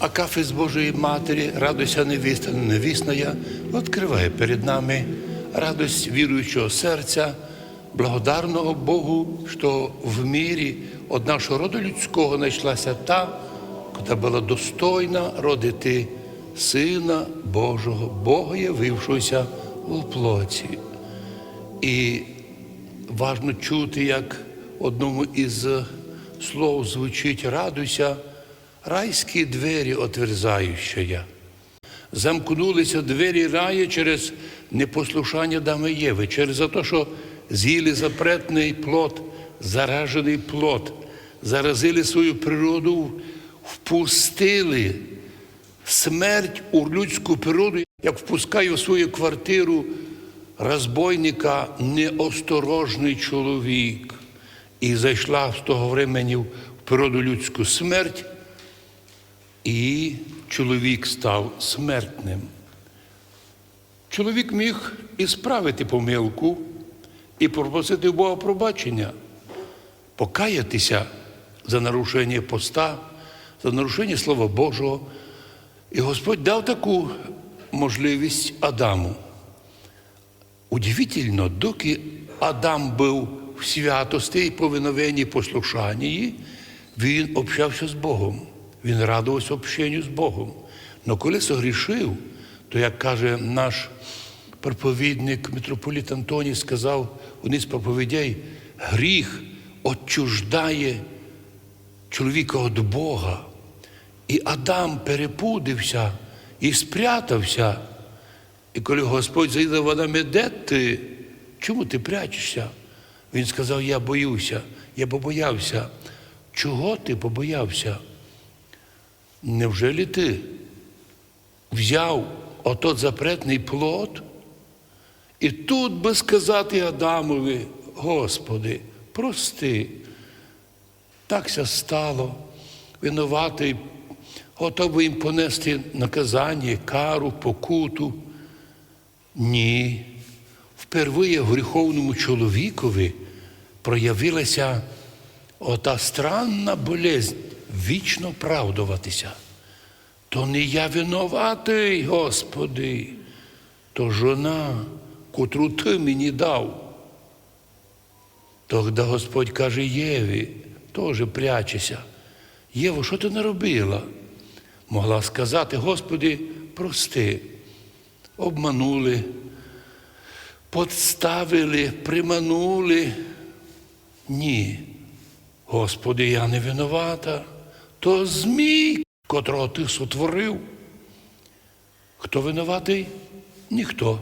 Акафист Божої Матері, радуйся невіста, невісная, відкриває перед нами радость віруючого серця, благодарного Богу, що в мірі від нашого роду людського знайшлася та, яка була достойна родити Сина Божого, Бога явившогося у плоті. І важно чути, як одному із слов звучить радуйся, райські двері отверзающая. Замкнулися двері раю через непослушання Дами Єви, через те, що з'їли запретний плод, заражений плод, заразили свою природу, впустили смерть у людську природу, як впускає в свою квартиру розбойника неосторожний чоловік. І зайшла з того времени в природу людську смерть, і чоловік став смертним. Чоловік міг і справити помилку, і попросити Бога пробачення, покаятися за нарушення поста, за нарушення Слова Божого. І Господь дав таку можливість Адаму. Удивительно, доки Адам був в святості і повиновенні послушанні, він общався з Богом. Він радувався общенню з Богом. Но коли согрішив, то, як каже наш проповідник митрополіт Антоній, сказав один з проповідей, гріх отчуждає чоловіка від Бога. І Адам перепудився і спрятався. І коли Господь заїде в Адаме, де ти? Чому ти прячешся? Він сказав: Я боюся, я побоявся. Чого ти побоявся? Невже ти взяв отот запретний плод? І тут би сказати Адамові, Господи, прости, такся стало, винуватий, готовий їм понести наказання, кару, покуту. Ні. Впервые гріховному чоловікові проявилася ота странна болезнь вічно правдуватися. То не я винуватий, Господи, то жона, котру ти мені дав. Тогда Господь каже Єві, теж прячеся. Єво, що ти наробила? Могла сказати, Господи, прости, обманули, подставили, приманули. Ні. Господи, я не винувата, то змій, котрого ти сотворив. Хто винуватий? Ніхто.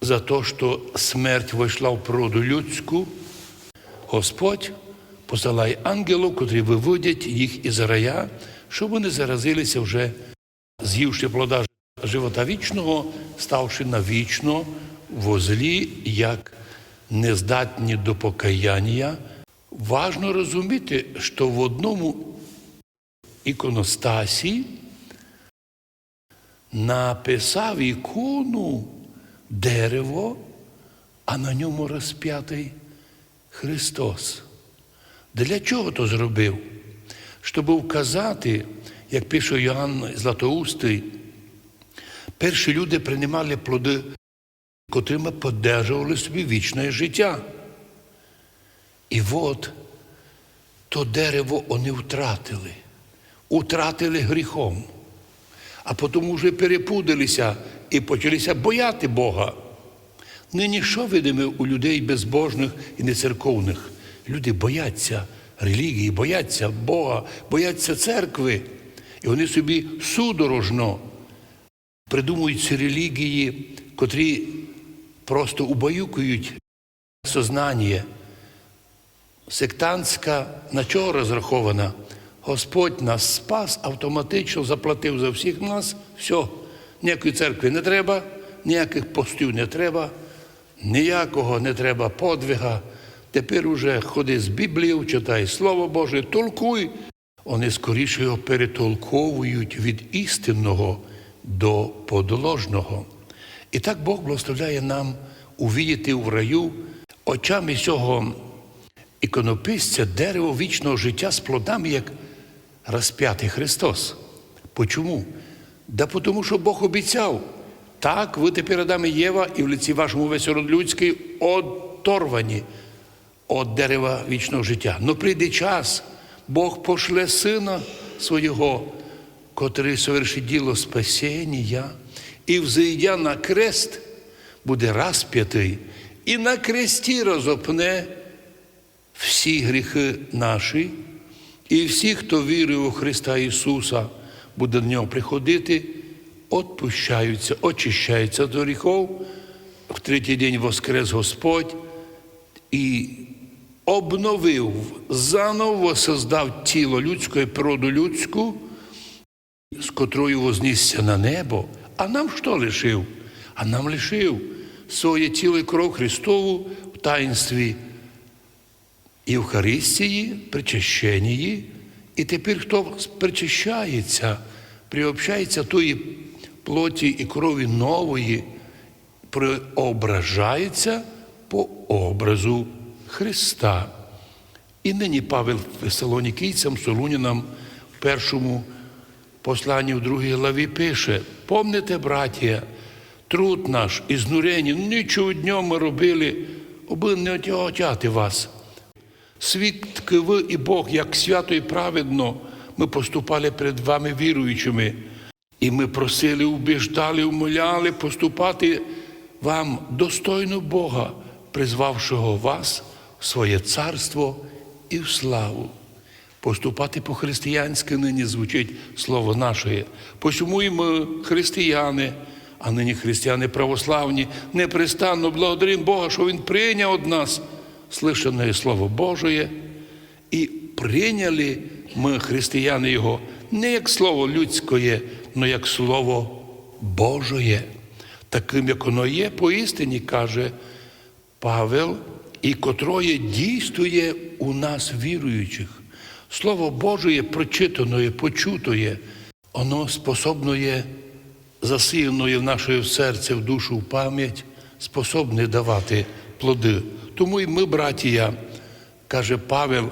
За те, що смерть вийшла в природу людську, Господь посилає ангелів, котрі виводять їх із рая, щоб вони заразилися вже, з'ївши плода живота вічного, ставши навічно в злі, як нездатні до покаяння. Важно розуміти, що в одному іконостасі написав ікону дерево, а на ньому розп'ятий Христос. Для чого то зробив? Щоб вказати, як пише Йоанн Златоустий, перші люди приймали плоди, котрими подержували собі вічне життя. І от то дерево вони втратили, втратили гріхом, а потім вже перепудилися і почалися бояти Бога. Нині що видимо у людей безбожних і нецерковних? Люди бояться релігії, бояться Бога, бояться церкви. І вони собі судорожно придумують ці релігії, котрі просто убаюкують сознання. Сектантська на чого розрахована? Господь нас спас, автоматично заплатив за всіх нас, все, ніякої церкви не треба, ніяких постів не треба, ніякого не треба подвига. Тепер уже ходи з Біблією, читай Слово Боже, толкуй. Вони скоріше його перетолковують від істинного до подложного. І так Бог благословляє нам увидіти в раю очами цього іконописця дерево вічного життя з плодами, як розп'ятий Христос. Почому? Да тому, що Бог обіцяв. Так, ви тепер Адам Єва, і в лиці вашому весь род людський оторвані від дерева вічного життя. Но прийде час, Бог пошле сина свого, котрий совершить діло спасіння, і взойдя на крест, буде розп'ятий, і на кресті розопне всі гріхи наші, і всі, хто вірив у Христа Ісуса, буде до нього приходити, отпущаються, очищаються до гріхов. В третій день воскрес Господь і обновив, заново создав тіло людське, природу людську, з котрою вознісся на небо. А нам що лишив? А нам лишив своє тіло і кров Христову в таїнстві Євхаристії, причащенні. І тепер, хто причащається, приобщається тої плоті і крові нової, преображається по образу Христа. І нині Павел Фесалонікійцям, Солунінам в першому посланні в другій главі пише: помните, браття, труд наш і знурення, нічого днем ми робили, аби не отягати вас. Свідки ви і Бог, як свято і праведно, ми поступали перед вами віруючими, і ми просили, убіждали, умоляли поступати вам достойно Бога, призвавшого вас в своє царство і в славу. Поступати по-християнськи нині звучить слово і ми, християни, а нині християни православні, непрестанно благодаримо Бога, що Він прийняв від нас слышане Слово Божє, і прийняли ми, християни Його, не як слово людське, але як Слово Божє, таким, як воно є, поістині каже Павел, і котроє дійствує у нас віруючих. Слово Божє прочитане, почутое, воно способне засіяне в наше серце, в душу, в пам'ять, способне давати плоди. Тому і ми, братія, каже Павел,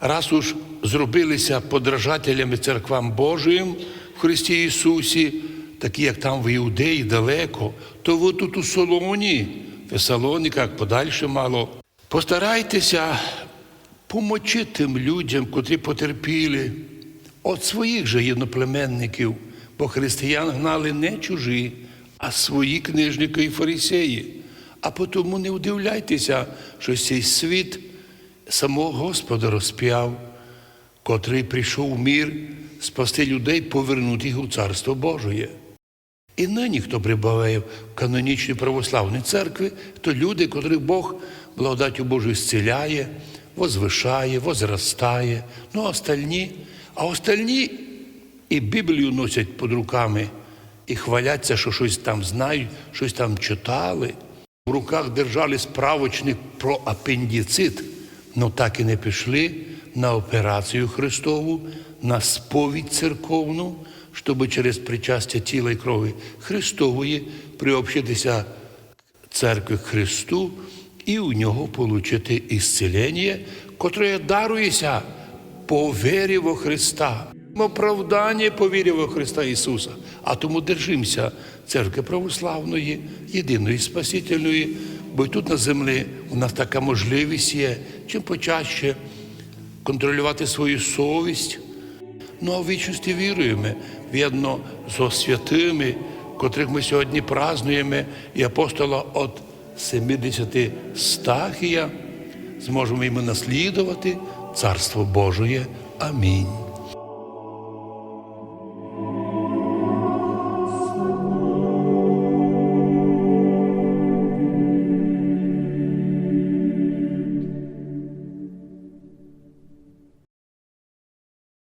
раз уж зробилися подражателями церквам Божим в Христі Ісусі, такі як там в Іудеї далеко, то ви тут у Солоні, в Фесалоніках, подальше мало. Постарайтеся помочи тим людям, котрі потерпіли від своїх же єдноплеменників, бо християн гнали не чужі, а свої книжники і фарисеї. А тому не удивляйтеся, що цей світ самого Господа розп'яв, котрий прийшов в мір спасти людей, повернути їх у Царство Божє. І нині, хто прибавляє в канонічні православні церкви, то люди, котрих Бог благодаттю Божою зціляє, возвишає, возростає. Ну, а остальні, а остальні і Біблію носять під руками і хваляться, що щось там знають, щось там читали. В руках держали справочник про апендицит, але так і не пішли на операцію Христову, на сповідь церковну, щоб через причастя тіла і крові Христової приобщитися церкви Христу і у нього отримати ісцелення, котре дарується по вірі во Христа. Оправдання по вірі во Христа Ісуса. А тому держимося церкви православної, єдиної Спасительної, бо тут на землі у нас така можливість є, чим почаще контролювати свою совість. Ну а в вічності віруємо, в'єдно зо святими, котрих ми сьогодні празднуємо, і апостола від 70 стахія, зможемо ми наслідувати Царство Божє. Амінь.